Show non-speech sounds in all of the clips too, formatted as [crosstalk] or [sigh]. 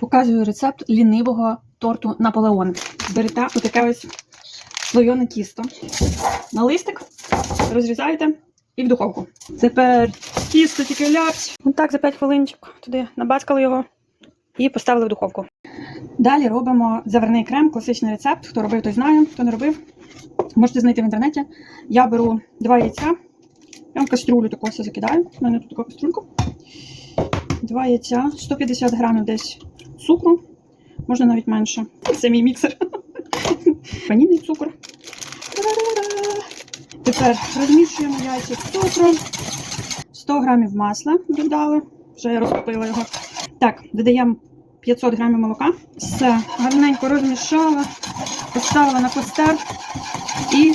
Показую рецепт лінивого торту Наполеон. Берете отаке ось слойоне тісто. На листик розрізаєте і в духовку. Тепер тісто тільки ляпсь. Отак за 5 хвилинчик туди набацькали його і поставили в духовку. Далі робимо заварний крем, класичний рецепт. Хто робив, той знає, хто не робив. Можете знайти в інтернеті. Я беру два яйця. Я в кастрюлю таку все закидаю. У мене тут така кастрюлька. Два яйця, 150 грамів десь цукру, можна навіть менше. Це мій міксер. [laughs] Ванільний цукор. Тепер розмішуємо яйця з цукром. 100 грамів масла додали. Вже я розтопила його. Так, додаємо 500 грамів молока. Все, гарненько розмішала, поставила на костер і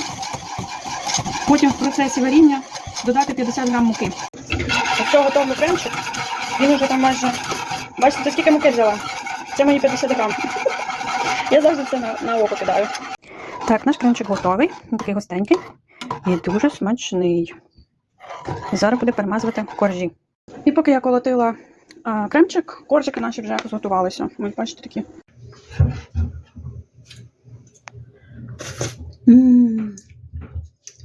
потім в процесі варіння додати 50 грам муки. Якщо готовий кремчик, він уже там майже. Бачите, це скільки муки взяла? Це мої 50 грам. Я завжди це на, на око кидаю. Так, наш кремчик готовий. Він такий густенький і дуже смачний. Зараз буде перемазувати коржі. І поки я колотила а, кремчик, коржики наші вже зготувалися. Ось бачите такі. Ммм.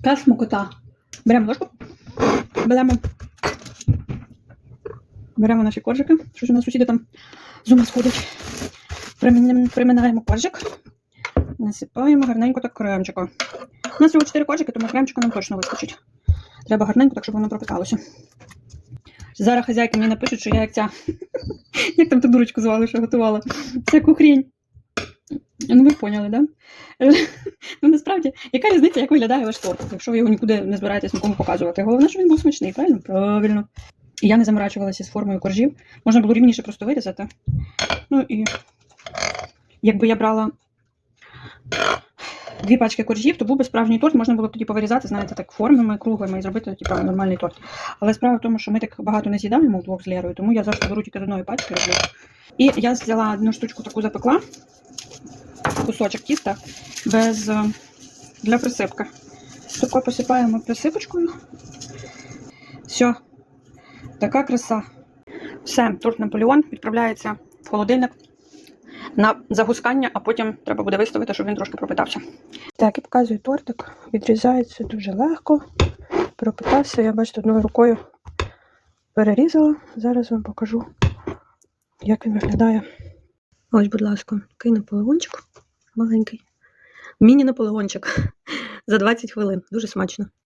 Та смакота. Беремо ложку. Беремо. Беремо наші коржики. Що ж у нас сусіди там з ума сходить. Приминаємо коржик. Насипаємо гарненько так кремчика. У нас всього 4 коржики, тому кремчика нам точно вистачить. Треба гарненько, так щоб воно пропиталося. Зараз хазяйки мені напишуть, що я як ця. [laughs] Як там ту дурочку звали, що готувала? Всяку хрінь. Ну, ви поняли. Да? [laughs] Ну, насправді, яка різниця, як виглядає ваш торт, якщо ви його нікуди не збираєтесь нікому показувати. Головне, що він був смачний, правильно? Правильно. І я не заморачувалася з формою коржів. Можна було рівніше просто вирізати. Ну і якби я брала дві пачки коржів, то був би справжній торт, можна було б тоді повирізати, знаєте, так формами круглими і зробити типу, нормальний торт. Але справа в тому, що ми так багато не з'їдаємо вдвох з Лєрою, тому я завжди беру тільки з одної пачки. І я взяла одну штучку таку запекла, кусочок тіста без е, для присипки. Тако посипаємо присипочкою. Все, така краса. Все, торт Наполеон відправляється в холодильник на загускання, а потім треба буде виставити, щоб він трошки пропитався. Так, і показую тортик. Відрізається дуже легко. Пропитався. Я бачите, одною рукою перерізала. Зараз вам покажу, як він виглядає. Ось, будь ласка, такий наполеончик маленький. Міні-наполеончик [laughs] за 20 хвилин. Дуже смачно.